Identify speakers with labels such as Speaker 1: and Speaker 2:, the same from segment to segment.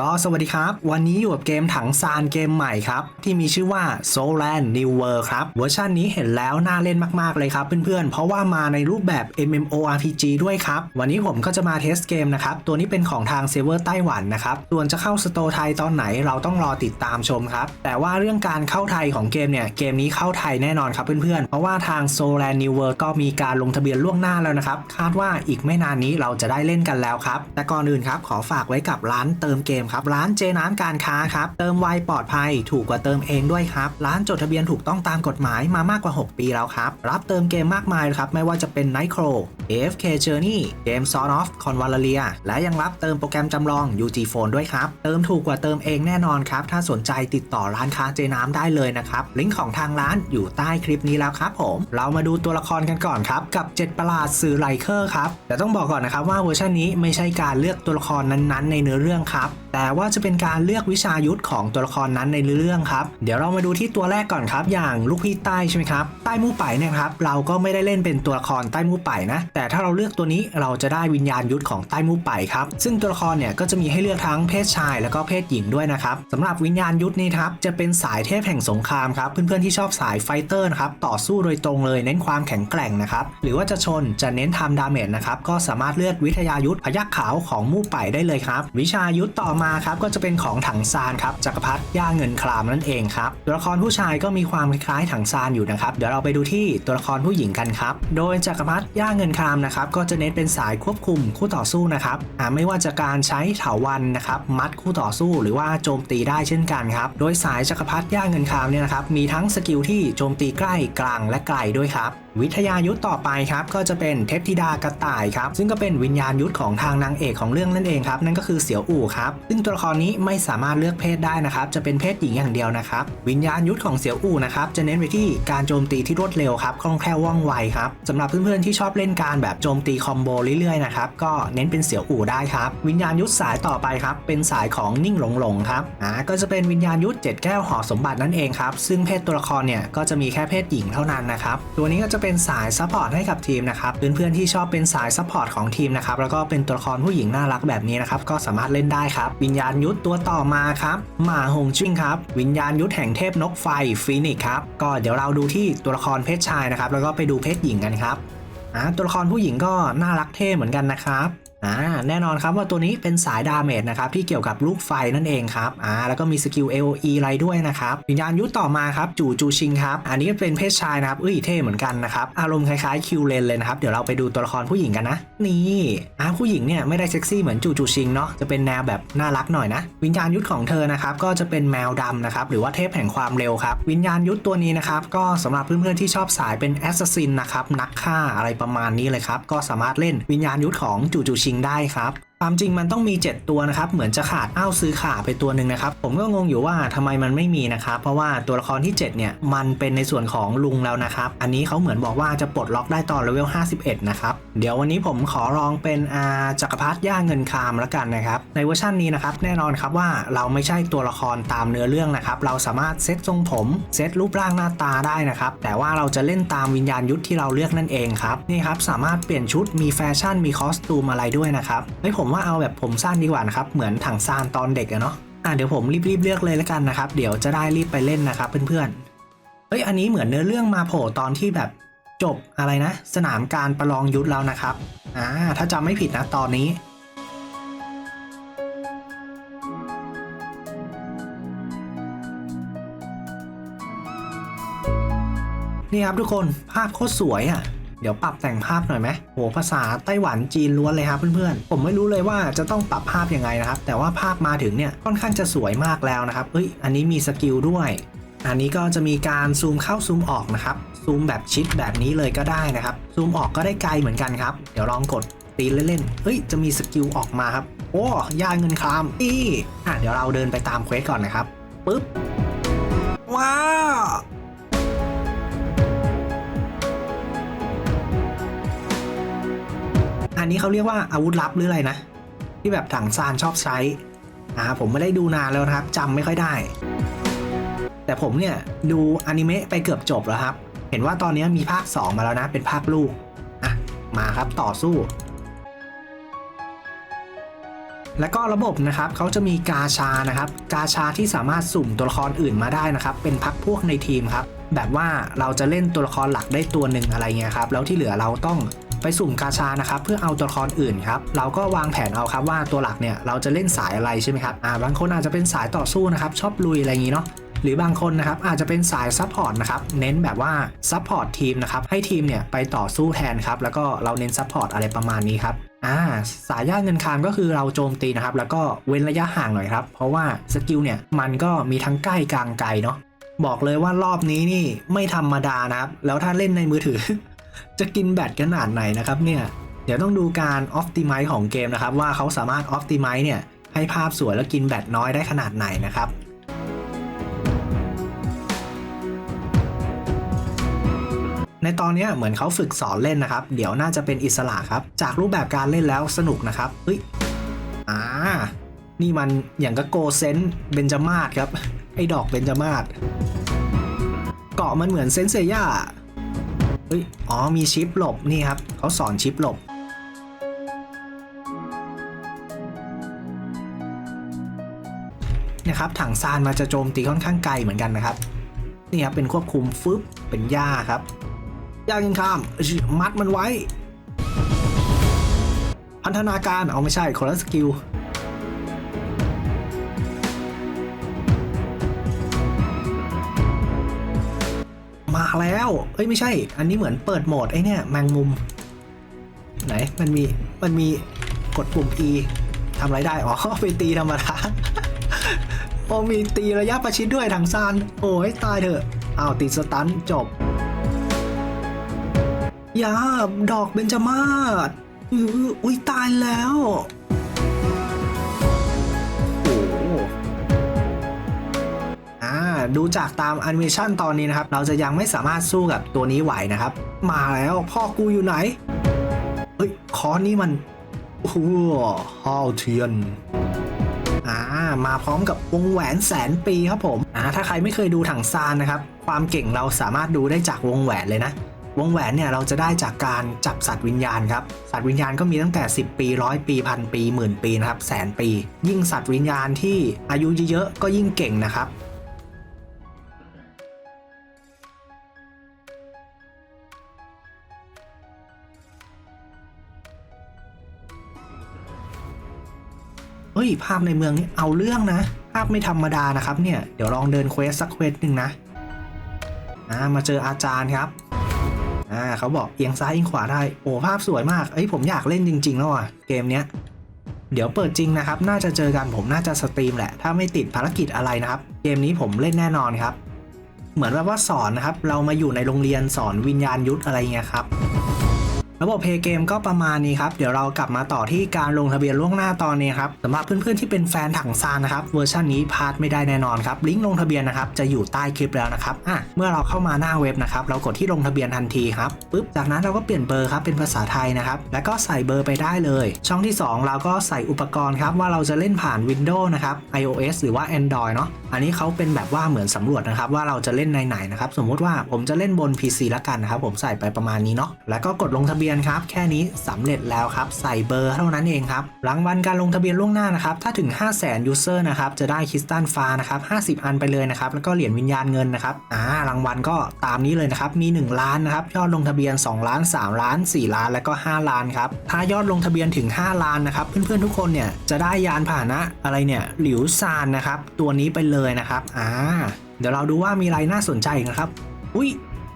Speaker 1: ก็สวัสดีครับ วันนี้อยู่กับเกมถังซานเกมใหม่ครับ ที่มีชื่อว่า Soland New World ครับ เวอร์ชันนี้เห็นแล้วน่าเล่นมาก ๆ เลยครับเพื่อนๆ เพราะว่ามาในรูปแบบ MMORPG ด้วยครับ วันนี้ผมก็จะมาเทสเกมนะครับ ตัวนี้เป็นของทางเซเวอร์ไต้หวันนะครับ ส่วนจะเข้าสโตร์ไทยตอนไหนเราต้องรอติดตามชมครับ แต่ว่าเรื่องการเข้าไทยของเกมเนี่ยเกมนี้เข้าไทยแน่นอนครับเพื่อนๆ เพราะว่าทาง Soulland New World ก็มีการลงทะเบียนล่วงหน้าแล้วนะครับคาดว่าอีกไม่นานนี้เราจะได้เล่นกันแล้วครับแต่ก่อนอื่นครับขอฝากไว้กับร้านเติมเกมครับ ร้านเจน้ำการค้าครับ เติมไวปลอดภัย ถูกกว่าเติมเองด้วยครับ ร้านจดทะเบียนถูกต้องตามกฎหมายมามากกว่า 6 ปีแล้วครับ รับเติมเกมมากมายเลยครับ ไม่ว่าจะเป็น Nitro AFK Journey เกม Sort of Convalaria และยังรับเติมโปรแกรมจำลอง UG Phone ด้วยครับ เติมถูกกว่าเติมเองแน่นอนครับ ถ้าสนใจติดต่อร้านค้าเจน้ำได้เลยนะครับ ลิงก์ของทางร้านอยู่ใต้คลิปนี้แล้วครับผม เรามาดูตัวละครกันก่อนครับ กับ 7 ประหลาดสื่อไลเคอร์ครับ แต่ต้องบอกก่อนนะครับว่าเวอร์ชันนี้ไม่ใช่การเลือกตัวละครนั้นๆ ในเนื้อเรื่องครับแต่ว่าจะเป็นการเลือกวิชายุทธของตัวละครนั้นในเรื่องครับ เดี๋ยวเรามาดูที่ตัวแรกก่อนครับ อย่างลูกพี่ใต้ใช่ไหมครับ ใต้มู่ไปเนี่ยครับ เราก็ไม่ได้เล่นเป็นตัวละครใต้มู่ไปนะแต่ถ้าเราเลือกตัวนี้เราจะได้วิญญาณยุทธของใต้มูไปครับ ซึ่งตัวละครเนี่ยก็จะมีให้เลือกทั้งเพศชายแล้วก็เพศหญิงด้วยนะครับสำหรับวิญญาณยุทธนี่ครับจะเป็นสายเทพแห่งสงครามครับเพื่อนๆที่ชอบสายไฟเตอร์นะครับต่อสู้โดยตรงเลยเน้นความแข็งแกร่งนะครับหรือว่าจะชนจะเน้นทำดาเมจนะครับก็สามารถเลือกวิทยายุทธพยักขาวของมู่ไปได้เลยครับ วิชายุทธต่อมาครับก็จะเป็นของถังซานครับจักรพรรดิย่าเงินครามนั่นเองครับตัวละครผู้ชายก็มีความคล้ายถังซานอยู่นะครับเดี๋ยวเราไปดูที่ตัวละครผู้หญิงกันครับโดยจักรพรรดิย่าเงินครามามนะครับก็จะเน้นเป็นสายควบคุมคู่ต่อสู้นะครับอ่าไม่ว่าจะการใช้เถาวันนะครับมัดคู่ต่อสู้หรือว่าโจมตีได้เช่นกันครับโดยสายจักรพรรดิย่าเงินคามเนี่ยนะครับมีทั้งสกิลที่โจมตีใกล้กลางและไกลด้วยครับ วิทยายุทธต่อไปครับก็จะเป็นเทพธิดากระต่ายครับซึ่งก็เป็นวิญญาณยุทธของทางนางเอกของเรื่องนั่นเองครับนั่นก็คือเสียวอู่ครับซึ่งตัวละครนี้ไม่สามารถเลือกเพศได้นะครับจะเป็นเพศหญิงอย่างเดียวนะครับวิญญาณยุทธของเสียวอู่นะครับจะเน้นไปที่การโจมตีที่รวดเร็วครับคล่องแคล่วว่องไวครับสำหรับเพื่อนๆที่ชอบเล่นการแบบโจมตีคอมโบเรื่อยๆนะครับก็เน้นเป็นเสียวอู่ได้ครับวิญญาณยุทธสายต่อไปครับเป็นสายของนิ่งหลงหลงครับอ่าก็จะเป็นวิญญาณยุทธเจ็ดแก้วหอสมบัตินั่นเองครับซึ่งเพศตัวละครเนี่ยก็จะมีแค่เพศหญิงเท่านั้นนะครับตัวนี้ก็จะเป็นสายซัพพอร์ตให้กับทีมนะครับเพื่อนๆที่ชอบเป็นสายซัพพอร์ตของทีมนะครับแล้วก็เป็นตัวละครผู้หญิงน่ารักแบบนี้นะครับก็สามารถเล่นได้ครับ วิญญาณยุทธตัวต่อมาครับหมาหงจิ้งครับวิญญาณยุทธแห่งเทพนกไฟฟีนิกครับก็เดี๋ยวเราดูที่ตัวละครเพศชายนะครับแล้วก็ไปดูเพศหญิงกันครับอ่าตัวละครผู้หญิงก็น่ารักเท่เหมือนกันนะครับ อ่าแน่นอนครับว่าตัวนี้เป็นสายดาเมจนะครับที่เกี่ยวกับลูกไฟนั่นเองครับอ่าแล้วก็มีสกิล AOE อะไรด้วยนะครับวิญญาณยุทธต่อมาครับจู่จูชิงครับอันนี้เป็นเพศชายนะครับเอ้ยเท่เหมือนกันนะครับอารมณ์คล้ายๆคิวเลนเลยนะครับเดี๋ยวเราไปดูตัวละครผู้หญิงกันนะนี่อ่าผู้หญิงเนี่ยไม่ได้เซ็กซี่เหมือนจู่จูชิงเนาะจะเป็นแนวแบบน่ารักหน่อยนะวิญญาณยุทธของเธอนะครับก็จะเป็นแมวดำนะครับหรือว่าเทพแห่งความเร็วครับวิญญาณยุทธตัวนี้นะครับก็สำหรับเพื่อนๆที่ชอบสายเป็นแอสซัสซินนะครับนักฆ่าอะไรประมาณนี้เลยครับก็สามารถเล่นวิญญาณยุทธของจู่จูชิงได้ครับ ความจริงมันต้องมี 7 ตัวนะครับ เหมือนจะขาดอ้าวซื้อขาไปตัวหนึ่งนะครับ ผมก็งงอยู่ว่าทำไมมันไม่มีนะครับ เพราะว่าตัวละครที่ 7 เนี่ย มันเป็นในส่วนของลุงแล้วนะครับ อันนี้เขาเหมือนบอกว่าจะปลดล็อกได้ตอนเลเวล 51 นะครับ เดี๋ยววันนี้ผมขอลองเป็นอาจักรพรรดิย่าเงินคามแล้วกันนะครับ ในเวอร์ชันนี้นะครับ แน่นอนครับว่าเราไม่ใช่ตัวละครตามเนื้อเรื่องนะครับ เราสามารถเซตทรงผมเซตรูปร่างหน้าตาได้นะครับ แต่ว่าเราจะเล่นตามวิญญาณยุทธที่เราเลือกนั่นเองครับ นี่ครับสามารถเปลี่ยนชุด มีแฟชั่น มีคอสตูมอะไรด้วยนะครับเฮ้ยผมว่าเอาแบบผมสั้นดีกว่านะครับ เหมือนถังซานตอนเด็กอะเนาะอะเดี๋ยวผมรีบๆเลือกเลยแล้วกันนะครับ เดี๋ยวจะได้รีบไปเล่นนะครับเพื่อนๆ เฮ้ยอันนี้เหมือนเนื้อเรื่องมาโผล่ตอนที่แบบจบอะไรนะ สนามการประลองยุทธแล้วนะครับอ่าถ้าจำไม่ผิดนะตอนนี้นี่ครับทุกคนภาพโคตรสวยอะ เดี๋ยวปรับแต่งภาพหน่อยไหมโหภาษาไต้หวันจีนล้วนเลยครับเพื่อนๆ ผมไม่รู้เลยว่าจะต้องปรับภาพยังไงนะครับ แต่ว่าภาพมาถึงเนี่ยค่อนข้างจะสวยมากแล้วนะครับเฮ้ยอันนี้มีสกิลด้วย อันนี้ก็จะมีการซูมเข้าซูมออกนะครับซูมแบบชิดแบบนี้เลยก็ได้นะครับซูมออกก็ได้ไกลเหมือนกันครับ เดี๋ยวลองกดตีเล่นๆเฮ้ยจะมีสกิลออกมาครับโอ้ยาเงินคลามนี่อะเดี๋ยวเราเดินไปตามเควสก่อนนะครับปึ๊บ นนี้เขาเรียกว่าอาวุธลับหรืออะไรนะ ที่แบบถังซานชอบใช้อ่าผมไม่ได้ดูนานแล้วนะครับจำไม่ค่อยได้ แต่ผมเนี่ยดูอนิเมะไปเกือบจบแล้วครับ เห็นว่าตอนนี้มีภาค 2 มาแล้วนะเป็นภาคลูกอะมาครับต่อสู้ แล้วก็ระบบนะครับเขาจะมีกาชานะครับ กาชาที่สามารถสุ่มตัวละครอื่นมาได้นะครับ เป็นพักพวกในทีมครับ แบบว่าเราจะเล่นตัวละครหลักได้ตัวหนึ่งอะไรเงี้ยครับแล้วที่เหลือเราต้อง ไปสุ่มกาชานะครับเพื่อเอาตัวละครอื่นครับเราก็วางแผนเอาครับว่าตัวหลักเนี่ยเราจะเล่นสายอะไรใช่ไหมครับอ่าบางคนอาจจะเป็นสายต่อสู้นะครับชอบลุยอะไรอย่างงี้เนาะหรือบางคนนะครับอาจจะเป็นสายซัพพอร์ตนะครับเน้นแบบว่าซัพพอร์ตทีมนะครับให้ทีมเนี่ยไปต่อสู้แทนครับแล้วก็เราเน้นซัพพอร์ตอะไรประมาณนี้ครับอ่าสายย่าเงินคานก็คือเราโจมตีนะครับแล้วก็เว้นระยะห่างหน่อยครับเพราะว่าสกิลเนี่ยมันก็มีทั้งใกล้กลางไกลเนาะบอกเลยว่ารอบนี้นี่ไม่ธรรมดานะครับแล้วถ้าเล่นในมือถือ จะกินแบตขนาดไหนนะครับเนี่ย เดี๋ยวต้องดูการออ t ติไม e ของเกมนะครับ ว่าเขาสามารถออ t ติไม e เนี่ย ให้ภาพสวยแล้วกินแบตน้อยได้ขนาดไหนนะครับในตอนนี้เหมือนเขาฝึกสอนเล่นนะครับ เดี๋ยวน่าจะเป็นอิสระครับ จากรูปแบบการเล่นแล้วสนุกนะครับ เฮ้ย อ่า นี่มันอย่างกับโกเซนเบนจามาศครับ ไอ้ดอกเบนจามาศเกาะมันเหมือนเซนเซียา เฮ้ย อ๋อ มีชิปหลบ นี่ครับ เขาสอนชิปหลบ นะครับ ถังซานมาจะโจมตีค่อนข้างไกลเหมือนกันนะครับ นี่ครับ เป็นควบคุมฟึบ เป็นหญ้าครับหญ้ากินข้าม มัดมันไว้ พันธนาการ เอาไม่ใช่คนละสกิล มาแล้ว เอ้ยไม่ใช่ อันนี้เหมือนเปิดโหมดไอ้เนี่ยแมงมุม ไหน มันมี มันมีกดปุ่ม E ทำอะไรได้ อ๋อไปตีธรรมดาโอ้มีตีระยะประชิดด้วยทางซาน โอ้ยตายเถอะอ้าวติดสตันจบยาดอกเบญจมาศอื้ออุ้ยตายแล้ว อ่าดูจากตามแอนิเมชันตอนนี้นะครับ เราจะยังไม่สามารถสู้กับตัวนี้ไหวนะครับ มาแล้วพ่อกูอยู่ไหน เฮ้ยคอนนี่มันโอ้โหฮาวเทียนอ่ามาพร้อมกับวงแหวนแสนปีครับผมอ่าถ้าใครไม่เคยดูถังซานนะครับ ความเก่งเราสามารถดูได้จากวงแหวนเลยนะ วงแหวนเนี่ยเราจะได้จากการจับสัตว์วิญญาณครับ สัตว์วิญญาณก็มีตั้งแต่ 10 ปีร้อยปีพันปีหมื่นปีนะครับแสนปี ยิ่งสัตว์วิญญาณที่อายุเยอะๆก็ยิ่งเก่งนะครับ เฮ้ย ภาพในเมืองนี่เอาเรื่องนะ ภาพไม่ธรรมดานะครับเนี่ย เดี๋ยวลองเดินเควสสักเควสหนึ่งนะมาเจออาจารย์ครับอ่าเขาบอกเอียงซ้ายเอียงขวาได้ โอ้ภาพสวยมาก เอ้ยผมอยากเล่นจริง ๆ แล้วอะ เกมเนี้ย เดี๋ยวเปิดจริงนะครับ น่าจะเจอกันผมน่าจะสตรีมแหละ ถ้าไม่ติดภารกิจอะไรนะครับ เกมนี้ผมเล่นแน่นอนครับ เหมือนแบบว่าสอนนะครับ เรามาอยู่ในโรงเรียนสอนวิญญาณยุทธอะไรเงี้ยครับ ระบบเพย์เกมก็ประมาณนี้ครับ เดี๋ยวเรากลับมาต่อที่การลงทะเบียนล่วงหน้าตอนนี้ครับสำหรับเพื่อนๆที่เป็นแฟนถังซานนะครับเวอร์ชันนี้พลาดไม่ได้แน่นอนครับลิงก์ลงทะเบียนนะครับจะอยู่ใต้คลิปแล้วนะครับอะเมื่อเราเข้ามาหน้าเว็บนะครับเรากดที่ลงทะเบียนทันทีครับปุ๊บจากนั้นเราก็เปลี่ยนเบอร์ครับเป็นภาษาไทยนะครับแล้วก็ใส่เบอร์ไปได้เลย ช่องที่ 2 เราก็ใส่อุปกรณ์ครับว่าเราจะเล่นผ่าน Windows นะครับ iOS หรือว่า Android เนาะอันนี้เขาเป็นแบบว่าเหมือนสำรวจนะครับว่าเราจะเล่นในไหนนะครับสมมติว่าผมจะเล่นบน PC ละกันนะครับผมใส่ไปประมาณนี้เนาะแล้วก็กดลงทะเบียนครับ แค่นี้สำเร็จแล้วครับ ใส่เบอร์เท่านั้นเองครับ รางวัลการลงทะเบียนล่วงหน้านะครับ ถ้าถึง 5 0 0 0 0 0 user นะครับ จะได้คริสตัลฟ้านะครับ50 อันไปเลยนะครับ แล้วก็เหรียญวิญญาณเงินนะครับ อ่า รางวัลก็ตามนี้เลยนะครับ มี 1 ล้านนะครับ ยอดลงทะเบียน 2 ล้าน 3 ล้าน 4 ล้าน แล้วก็ 5 ล้านครับ ถ้ายอดลงทะเบียนถึง 5 ล้านนะครับ เพื่อนๆทุกคนเนี่ยจะได้ยานพานะอะไรเนี่ย หลิวซานนะครับ ตัวนี้ไปเลยนะครับ อ่า เดี๋ยวเราดูว่ามีอะไรน่าสนใจนะครับ อุ้ย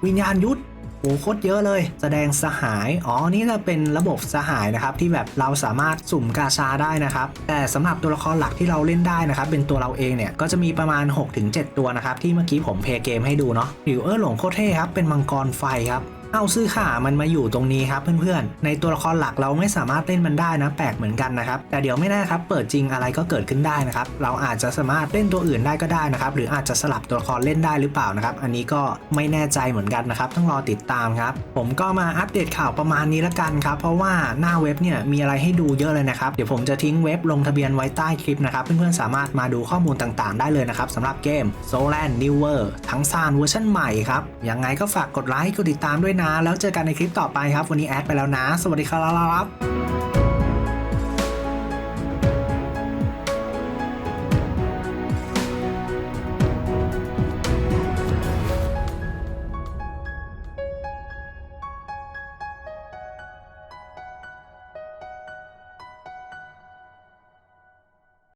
Speaker 1: วิญญาณยุทธ โอ้โคตรเยอะเลย แสดงสหาย อ๋อ นี่จะเป็นระบบสหายนะครับ ที่แบบเราสามารถสุ่มกาชาได้นะครับ แต่สำหรับตัวละครหลักที่เราเล่นได้นะครับ เป็นตัวเราเองเนี่ย ก็จะมีประมาณ 6-7 ตัวนะครับ ที่เมื่อกี้ผมเพลย์เกมให้ดูเนาะหลิวเออหลงโคตรเท่ครับ เป็นมังกรไฟครับ เอาซื้อขามันมาอยู่ตรงนี้ครับเพื่อนๆ ในตัวละครหลักเราไม่สามารถเล่นมันได้นะ แปลกเหมือนกันนะครับ แต่เดี๋ยวไม่แน่ครับ เปิดจริงอะไรก็เกิดขึ้นได้นะครับ เราอาจจะสามารถเล่นตัวอื่นได้ก็ได้นะครับ หรืออาจจะสลับตัวละครเล่นได้หรือเปล่านะครับ อันนี้ก็ไม่แน่ใจเหมือนกันนะครับ ต้องรอติดตามครับ ผมก็มาอัปเดตข่าวประมาณนี้ละกันครับ เพราะว่าหน้าเว็บเนี่ยมีอะไรให้ดูเยอะเลยนะครับ เดี๋ยวผมจะทิ้งเว็บลงทะเบียนไว้ใต้คลิปนะครับ เพื่อนๆ สามารถมาดูข้อมูลต่างๆ ได้เลยนะครับสำหรับเกม s o l a n New World ทั้งซานเวอร์ชันใหม่ครับ ยังไงก็ฝากกดไลค์ กดติดตามด้วยนะ แล้วเจอกันในคลิปต่อไปครับ วันนี้แอดไปแล้วนะ สวัสดีครับ